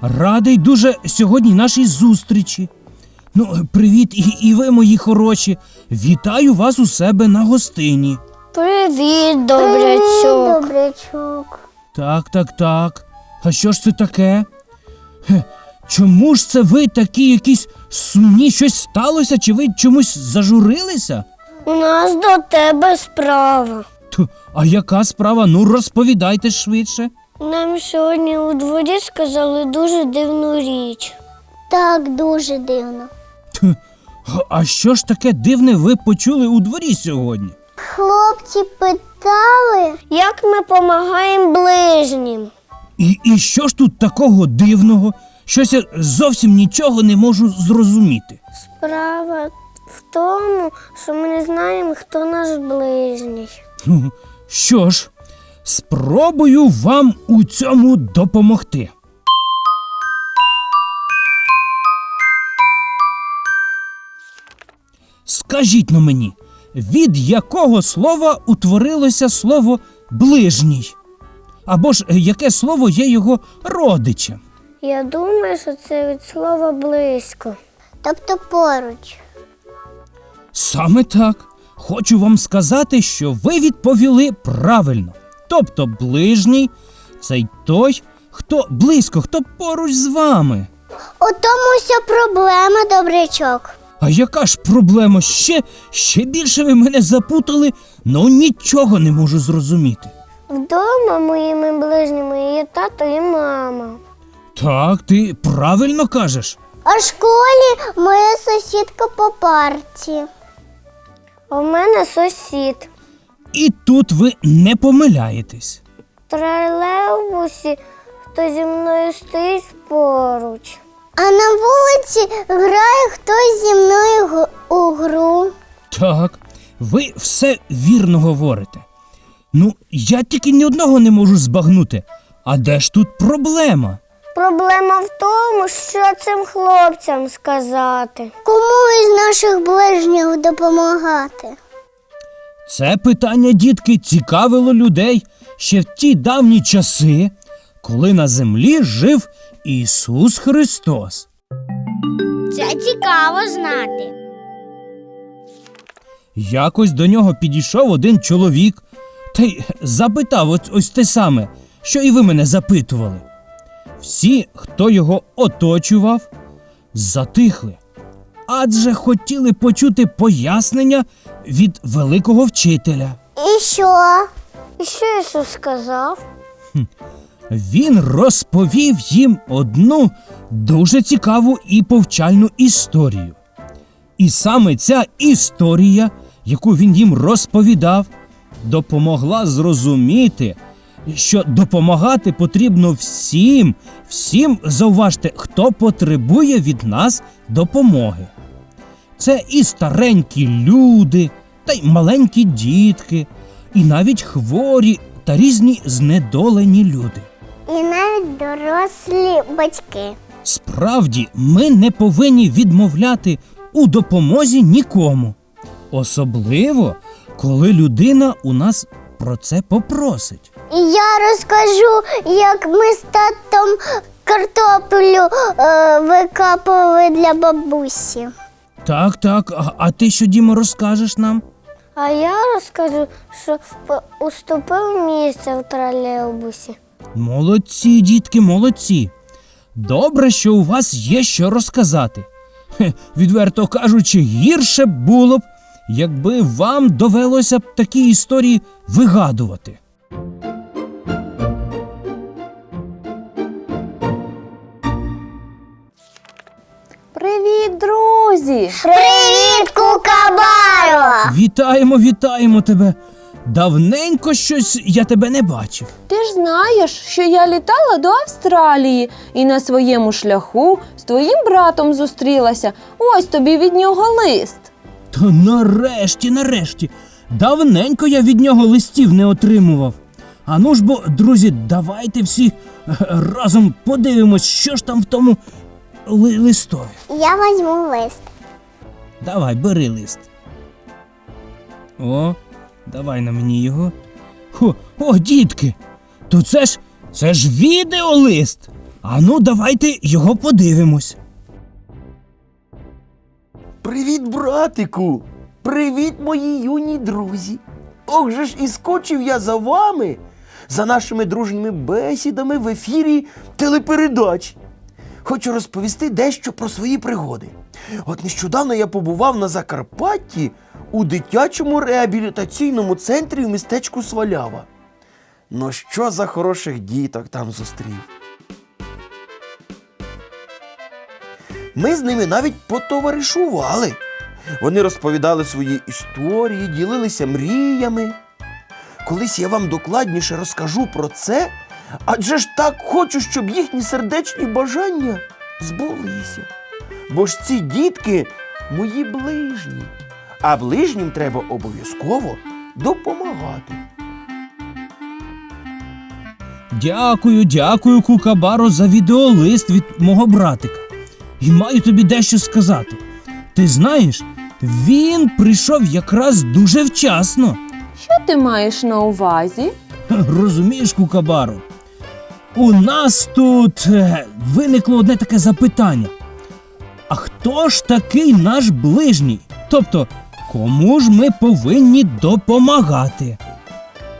Радий дуже сьогодні нашій зустрічі. Ну, привіт, і, і ви, мої хороші. Вітаю вас у себе на гостині. Привіт, добрячок. Добрячок. Так, так, так. А що ж це таке? Хе, чому ж це ви такі якісь сумні? Щось сталося? Чи ви чомусь зажурилися? У нас до тебе справа. Ту, а яка справа? Ну розповідайте швидше. Нам сьогодні у дворі сказали дуже дивну річ. Так, дуже дивно. А що ж таке дивне ви почули у дворі сьогодні? Хлопці питали, Як ми допомагаємо ближнім? І, і що ж тут такого дивного? Щось я зовсім нічого не можу зрозуміти. Справа в тому, що ми не знаємо, хто наш ближній. Що ж, спробую вам у цьому допомогти. Скажіть но мені, від якого слова утворилося слово ближній? Або ж е, яке слово є його родичем? Я думаю, що це від слова близько. тобто поруч. Саме так. Хочу вам сказати, що ви відповіли правильно. Тобто ближній це й той, хто близько, хто поруч з вами. У тому вся проблема, добрячок. А яка ж проблема? Ще, ще більше ви мене запутали, ну нічого не можу зрозуміти. Вдома моїми ближніми є тато і мама. Так, ти правильно кажеш. А в школі моя сусідка по парті. В мене сусід. І тут ви не помиляєтесь. В тролейбусі хто зі мною стоїть поруч. А на вулиці грає хтось зі мною у гру. Так, ви все вірно говорите. Ну, я тільки ні одного не можу збагнути. А де ж тут проблема? Проблема в тому, що цим хлопцям сказати. Кому із наших ближніх допомагати? Це питання, дітки, цікавило людей ще в ті давні часи, коли на землі жив Ісус Христос. Це цікаво знати. Якось до нього підійшов один чоловік та й запитав ось, ось те саме, що і ви мене запитували. Всі, хто його оточував, затихли, адже хотіли почути пояснення від великого вчителя. І що? І що Ісус сказав? Він розповів їм одну дуже цікаву і повчальну історію. І саме ця історія, яку він їм розповідав, допомогла зрозуміти, що допомагати потрібно всім, всім зауважте, хто потребує від нас допомоги. Це і старенькі люди, та й маленькі дітки, і навіть хворі та різні знедолені люди. І навіть дорослі батьки. Справді, ми не повинні відмовляти у допомозі нікому, особливо коли людина у нас про це попросить. І я розкажу, як ми з татом картоплю е, викапували для бабусі. Так, так, а, а ти що, Дімо, розкажеш нам? А я розкажу, що уступив місце в тролейбусі. Молодці, дітки, молодці. Добре, що у вас є що розказати. Хе, відверто кажучи, гірше б було б, якби вам довелося б такі історії вигадувати. Привіт, друзі! Привіт, Кукабаро! Вітаємо, вітаємо тебе. давненько щось я тебе не бачив. Ти ж знаєш, що я літала до Австралії і на своєму шляху з твоїм братом зустрілася. Ось тобі від нього лист. Та нарешті, нарешті. Давненько я від нього листів не отримував. А ну ж бо, друзі, давайте всі е, разом подивимось, що ж там в тому ли- листові. Я візьму лист. Давай, бери лист. О, давай на мені його. Хо, о, дітки! То це ж це ж відеолист. А ну, давайте його подивимось. Привіт, братику! Привіт, мої юні друзі! Ох же ж і скочив я за вами, за нашими дружніми бесідами в ефірі телепередач. Хочу розповісти дещо про свої пригоди. От нещодавно я побував на Закарпатті у дитячому реабілітаційному центрі в містечку Свалява. Ну що за хороших діток там зустрів? Ми з ними навіть потоваришували. Вони розповідали свої історії, ділилися мріями. Колись я вам докладніше розкажу про це, адже ж так хочу, щоб їхні сердечні бажання збулися. Бо ж ці дітки мої ближні, а ближнім треба обов'язково допомагати. Дякую, дякую, Кукабаро, за відеолист від мого братика. І маю тобі дещо сказати. Ти знаєш, він прийшов якраз дуже вчасно. Що ти маєш на увазі? Розумієш, Кукабаро? У нас тут е, виникло одне таке запитання. А хто ж такий наш ближній? Тобто, кому ж ми повинні допомагати?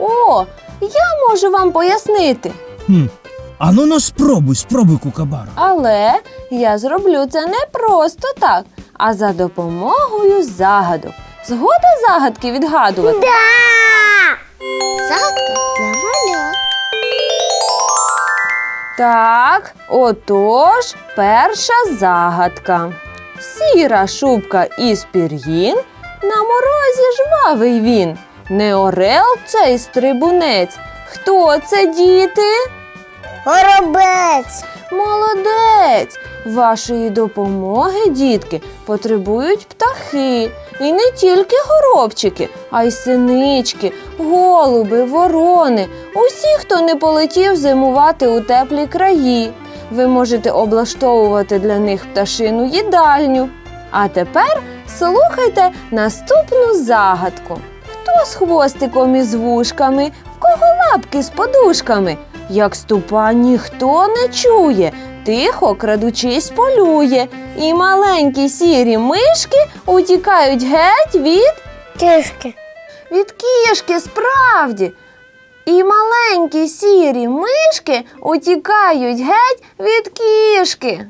О, я можу вам пояснити. Хм. Ану, ну спробуй, спробуй, Кукабаро. Але я зроблю це не просто так, а за допомогою загадок. Згода загадки відгадувати? Да! Загадка для. Так, отож, перша загадка. Сіра шубка із пір'їн, на морозі жвавий він. Не орел цей стрибунець. Хто це, діти? Горобець. Молодець! Вашої допомоги, дітки, потребують птахи. І не тільки горобчики, а й синички, голуби, ворони. Усі, хто не полетів зимувати у теплі краї. Ви можете облаштовувати для них пташину їдальню. А тепер слухайте наступну загадку. Хто з хвостиком і з вушками, в кого лапки з подушками? Як ступа ніхто не чує, тихо крадучись полює, і маленькі сірі мишки утікають геть від, Кішки. від кішки, справді. І маленькі сірі мишки утікають геть від кішки.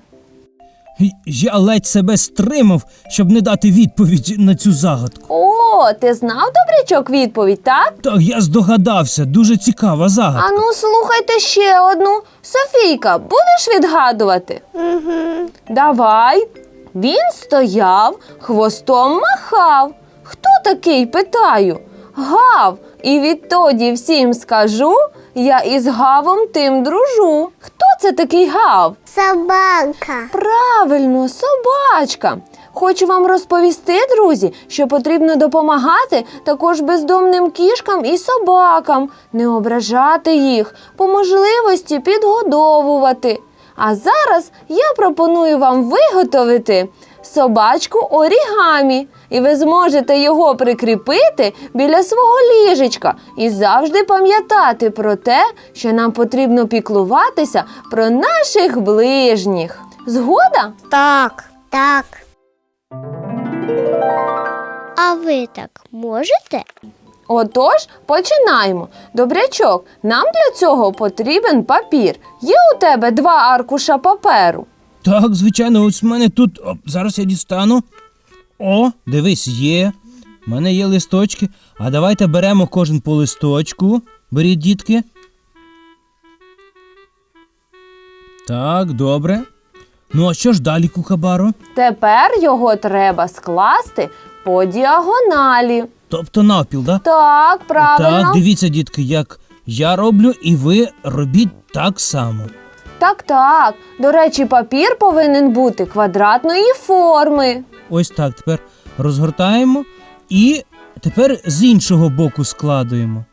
Я ледь себе стримав, щоб не дати відповідь на цю загадку. О, ти знав добрячок відповідь, так? Так, я здогадався, дуже цікава загадка. Ану, слухайте ще одну. Софійка, будеш відгадувати? Угу. Давай. Він стояв, хвостом махав. Хто такий, питаю? Гав. І відтоді всім скажу, я із гавом тим дружу. Хто це такий гав? Собака. Правильно, собачка. Хочу вам розповісти, друзі, що потрібно допомагати також бездомним кішкам і собакам, не ображати їх, по можливості підгодовувати. А зараз я пропоную вам виготовити собачку орігамі, і ви зможете його прикріпити біля свого ліжечка і завжди пам'ятати про те, що нам потрібно піклуватися про наших ближніх. Згода? Так. Так. А ви так можете? Отож, починаємо. Добрячок, нам для цього потрібен папір. Є у тебе два аркуша паперу. Так, звичайно, ось в мене тут. О, зараз я дістану. О, дивись, є. У мене є листочки. А давайте беремо кожен по листочку. Беріть, дітки. Так, добре. Ну, а що ж далі, Кукабаро? Тепер його треба скласти по діагоналі. тобто навпіл, да? Так, правильно. Так, дивіться, дітки, як я роблю, і ви робіть так само. Так, так. До речі, папір повинен бути квадратної форми. Ось так. Тепер розгортаємо і тепер з іншого боку складуємо.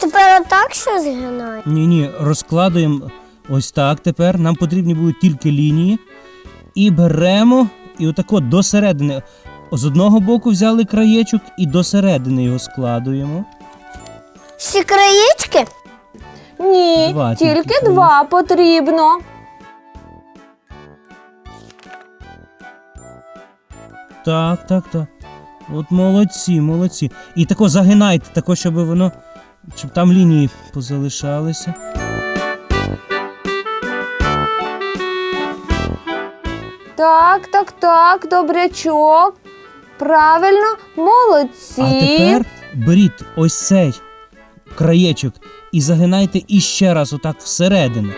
Тепер отак що згинає? Ні, ні, розкладуємо ось так. Тепер нам потрібні будуть тільки лінії. І беремо і отако до середини. З одного боку взяли краєчок і до середини його складуємо. Всі краєчки? Ні, Два тільки тільки два потрібно. Так, так, так. От молодці, молодці. І тако загинайте, тако, щоб воно, щоб там лінії позалишалися. Так, так, так, добрячок. Правильно, молодці. А тепер беріть ось цей краєчок і загинайте іще раз отак всередину.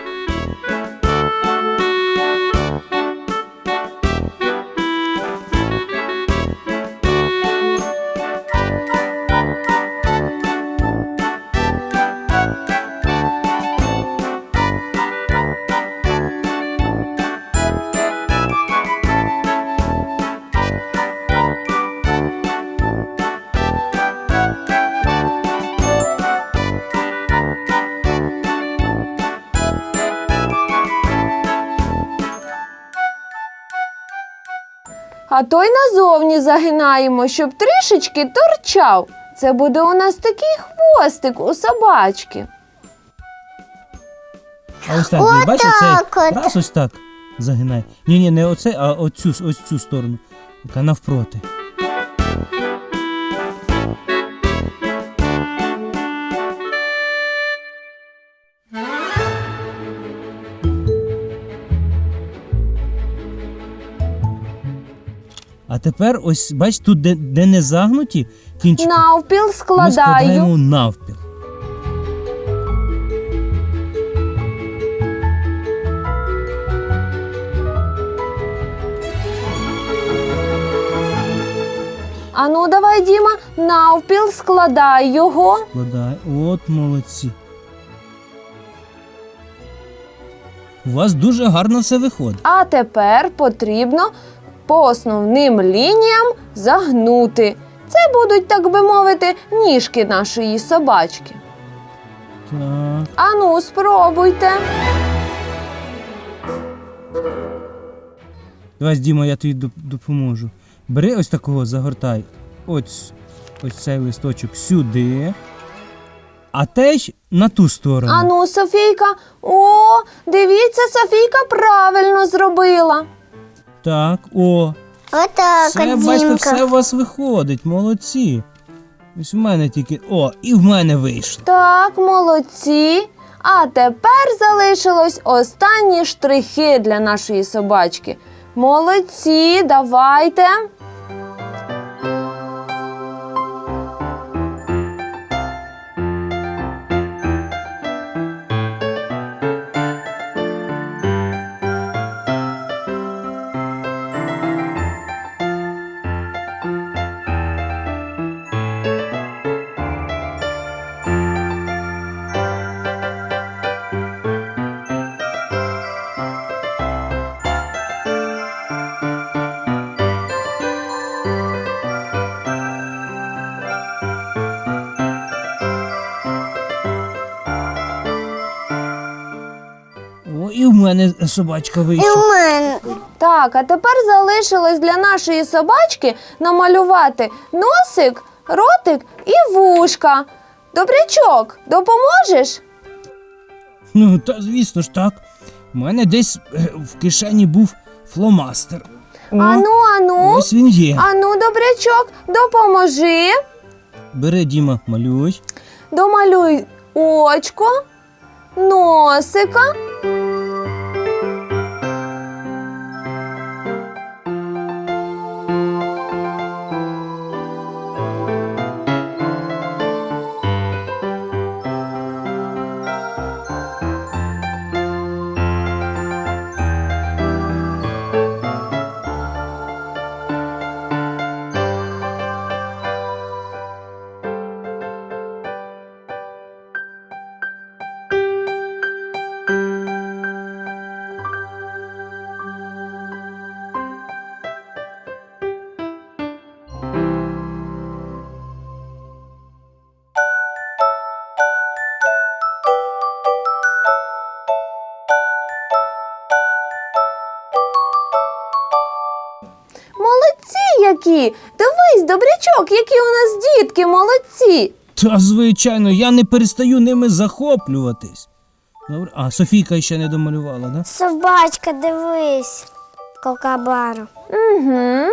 А той назовні загинаємо, щоб трішечки торчав. Це буде у нас такий хвостик у собачки. А ось так, Отак цей от. раз ось так загинає. Ні, ні, не оце, а оцю, ось цю сторону, яка навпроти. А тепер ось, бач, тут, де, де не загнуті кінчики, Навпіл ми складаю. складаємо навпіл. Ану, давай, Діма, навпіл складай його. Складай. От молодці. У вас дуже гарно все виходить. А тепер потрібно по основним лініям загнути. Це будуть, так би мовити, ніжки нашої собачки. Так. Ану, спробуйте. Давай, Діма, я тобі допоможу. Бери ось такого, загортай. Ось, ось цей листочок сюди. А теж на ту сторону. Ану, Софійка. О, дивіться, Софійка правильно зробила. Так, о. Отак, Все, бачите, все у вас виходить. Молодці. Ось в мене тільки. О, і в мене вийшло. Так, молодці. А тепер залишилось останні штрихи для нашої собачки. Молодці, давайте. Собачка мене. Так, а тепер залишилось для нашої собачки намалювати носик, ротик і вушка. Добрячок, допоможеш? Ну, та звісно ж так. У мене десь е, в кишені був фломастер. Ану, ану. Ось він є. Ану, добрячок, допоможи. Бери, Діма, малюй. Домалюй очко, носика. Маленькі. Дивись, добрячок, які у нас дітки молодці. Та звичайно, я не перестаю ними захоплюватись. Добре. А Софійка ще не домалювала, да? Собачка, дивись. Кокабару. Угу.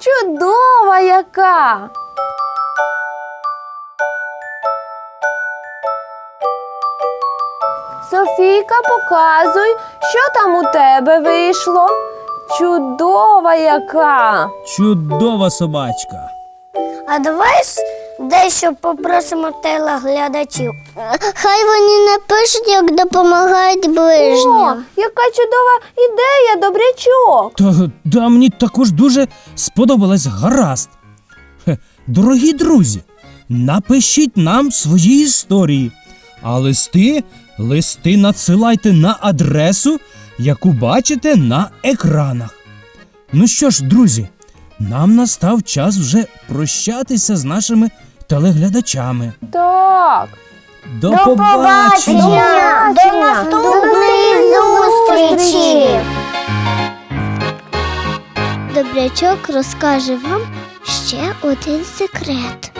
Чудова яка. Софійка, показуй, що там у тебе вийшло. Чудова яка. Чудова собачка. А давай дещо попросимо телеглядачів. Хай вони напишуть, як допомагають О, ближнім. яка чудова ідея, добрячок. Та, да, мені також дуже сподобалось гаразд. Хе, Дорогі друзі, напишіть нам свої історії, а листи, листи надсилайте на адресу, яку бачите на екранах. Ну що ж, друзі, нам настав час вже прощатися з нашими телеглядачами. Так. До, До побачення! До наступної зустрічі! Добрячок розкаже вам ще один секрет.